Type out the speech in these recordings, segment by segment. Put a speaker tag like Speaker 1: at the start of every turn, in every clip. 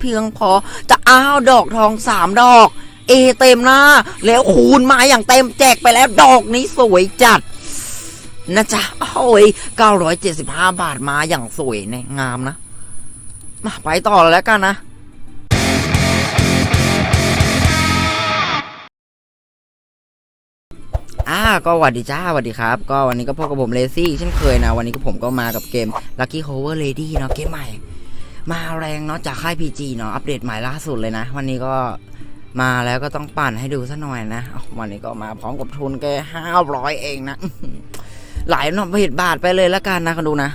Speaker 1: เพียงพอจะอ้าวดอกทองสามดอก เอเต็มหน้า แล้วคูณมาอย่างเต็มแจกไปแล้วดอกนี้สวยจัดนะจ๊ะโอ้ย975 บาทมาอย่างสวยเนี่ยงามนะ มาไปต่อแล้วกันนะอ่าก็สวัสดีจ้าสวัสดีครับ ก็วันนี้ก็พบกับผมเลซี่เช่นเคยนะ วันนี้ก็ผมก็มากับเกม Lucky Cover Lady เนาะเกมใหม่ มาแรงเนาะจากค่าย PG เนาะอัปเดตใหม่ล่าสุดเลยนะ วันนี้ก็มาแล้วก็ต้องปั่นให้ดูซะหน่อยนะวันนี้ก็มาพร้อมกับทุนแค่ห้าร้อยเองนะ หลายนอเบทบาทไปเลยละกันนะคุณดูนะ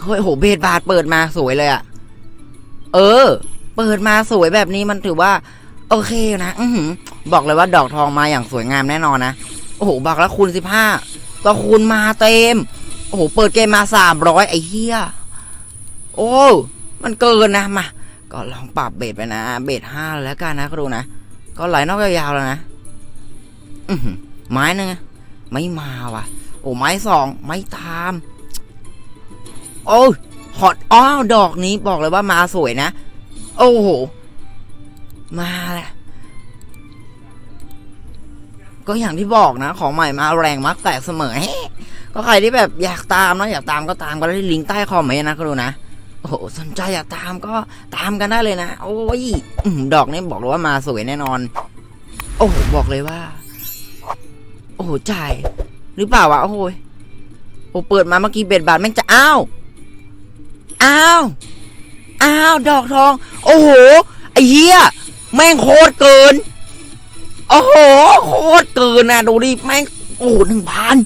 Speaker 1: เฮ้ยโหเบทบาทเปิดมาสวยเลยอะเออ เปิดมาสวยแบบนี้มันถือว่า โอเคนะอืบอกเลยว่าดอกทองมาอย่างสวยงามแน่นอนนะโอ้โหบอกแล้วคูณสิบห้าก็คูณมาเต็ม โอ้โหเปิดเกมมาสามร้อยไอ้เหี้ย โอ้ มันเกินนะมาก็ลองปรับเบสไปนะ เบสห้าแล้วกันนะก็ดูนะก็ไหลนอกยาวๆแล้วนะอืไม้หนึงไม่มาว่ะ โอ้ไม้สองไม่ตาม โอ้ฮอตอ้าวดอกนี้บอกเลยว่ามาสวยนะ โอ้โห มาแหละก็อย่างที่บอกนะ ของใหม่มาแรงมักแตกเสมอเฮ้ก็ใครที่แบบอยากตามนะอยากตามก็ตามก็ได้ลิงก์ใต้คอมเมนต์นะก็ดูนะ โอ้โหสนใจอยากตามก็ตามกันได้เลยนะ โอ้ยอดอกนี้บอกเลยว่ามาสวยแน่นอน โอ้โหบอกเลยว่า โอ้โหจ่ายหรือเปล่าวะโอ้โหยโอ้เปิดมาเมื่อกี้เบ็ดบาทแม่งจะอ้าวอ้าวอ้าวดอกทอง โอ้โหไอ้เหี้ยแม่งโคตรเกิน โอ้โหโคตรเกินนะดูดิแม่งโอ้หนึ่งพัน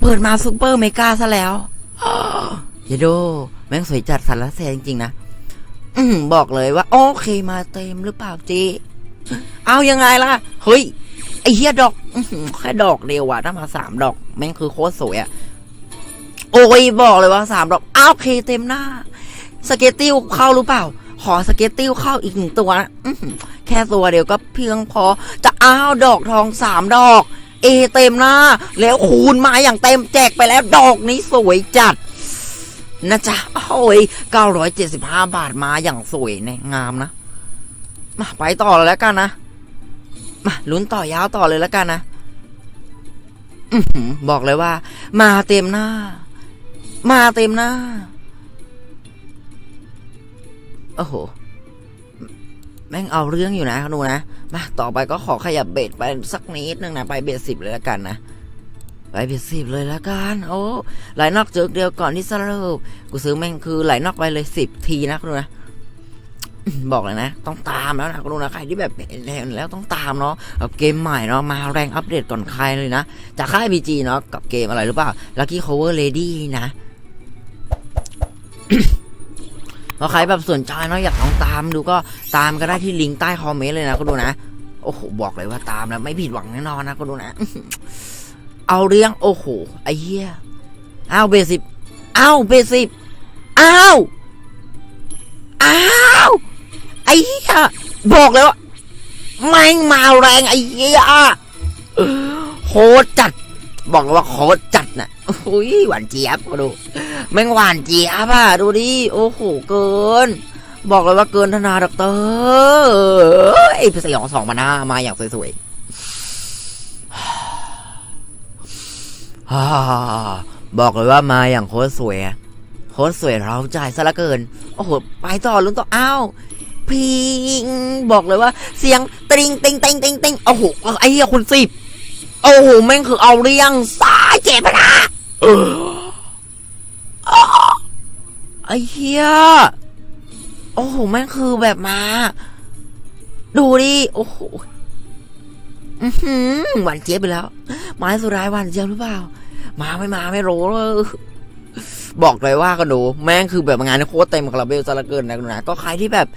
Speaker 1: เปิดมาซูเปอร์เมกาซะแล้วเยโด แม่งสวยจัดสารละแสนจริงๆนะอืบอกเลยว่า โอเคมาเต็มหรือเปล่าเจีเอายังไงล่ะ เฮ้ย ไอ้เฮียดอกอแค่ดอกเดียวอะถ้ามาสามดอก แม่งคือโคตรสวยอะโอ้ยบอกเลยว่าสามดอกอ้าวโอเคเต็มหน้า สเก็ตติ้วเข้าหรือเปล่า ขอสเก็ตติ้วเข้าอีกหนึ่งตัวนะแค่ตัวเดียวก็เพียงพอ จะอ้าวดอกทองสามดอก เอเต็มหน้า แล้วคูณมาอย่างเต็มแจกไปแล้วดอกนี้สวยจัด นะจ๊ะโอ้ย975บาทมาอย่างสวยเนี่ยงามนะ มาไปต่อแล้วกันนะ มาลุ้นต่อยาวต่อเลยแล้วกันนะอบอกเลยว่า มาเต็มหน้า มาเต็มหน้า โอ้โห แม่งเอาเรื่องอยู่นะดูนะ มาต่อไปก็ขอขยับเบสไปสักนิดนึงนะ ไปเบสสิบเลยแล้วกันนะ ไปเบสสิบเลยล้วกันโอ้ไหลนอกเจอเดียวก่อนที่สรุปกูซื้อแม่งคือไหลนอกไปเลยสิบทีนะดูนะบอกเลยนะ ต้องตามแล้วนะคุณดูนะใครที่แบบเห็นแล้วต้องตามเนาะกับเกมใหม่เนาะมาแรงอัปเดตก่อนใครเลยนะ จากค่าย BG เนาะกับเกมอะไรหรือเปล่า Lucky Cover Lady นะก็ใครแบบสนใจเนาะอยากลองตามดูก็ตามก็ได้ที่ลิงก์ใต้คอมเมนต์เลยนะก็ดูนะ โอ้โหบอกเลยว่าตามแล้วไม่ผิดหวังแน่นอนนะก็ดูนะ เอาเรื่องโอ้โหไอ้เหี้ยอ้าวเบสิบอ้าวเบสิบอ้าวอ้าวไอ้เหี้ยบอกเลยว่าแม่งมาแรงไอ้เหี้ยโคตรจัด บอกเลยว่าโคตรจัดน่ะโอ้ยหวานเจี๊ยบมาดูแม่งหวานเจี๊ยบอะดูดิโอ้โหเกิน บอกเลยว่าเกินธนาดอกเตอร์ไอ้สยองสองมาหน้ามาอย่างสวยๆ ฮ่าบอกเลยว่ามาอย่างโคตรสวยโคตรสวยเราใจซะละเกิน โอ้โห ไปต่อลุ้นต่ออ้าวพิงบอกเลยว่าเสียงติงติงติงติงติงโอ้โหไอ้เหี้ยคุณสิบโอ้โหแม่งคือเอาเรียงสาเจ็บไปนะไอ้เหี้ยโอ้โหแม่งคือแบบมา ดูดิโอ้โหอือหือหวานเจี๊ยบไปแล้วไม้สุดท้ายหวานเจี๊ยบหรือเปล่า มาไม่มาไม่รู้เลยบอกเลยว่าก็ดู แม่งคือแบบงานโคตรเต็มคาราเบลซะเหลือเกินนะคุณนะก็ใครที่แบบ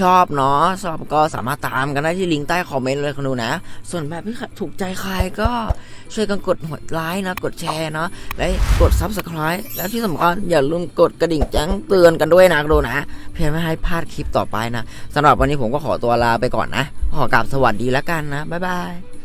Speaker 1: ชอบเนาะชอบก็สามารถตามกันได้ที่ลิงก์ใต้คอมเมนต์เลยคุณดูนะ ส่วนแบบที่ถูกใจใครก็ช่วยกันกดหัวไลค์นะ กดแชร์เนาะและกด subscribe แล้วที่สำคัญอย่าลืมกดกระดิ่งแจ้งเตือนกันด้วยนะคุณดูนะ เพื่อไม่ให้พลาดคลิปต่อไปนะสำหรับวันนี้ผมก็ขอตัวลาไปก่อนนะ ขอกราบสวัสดีแล้วกันนะบ๊ายบาย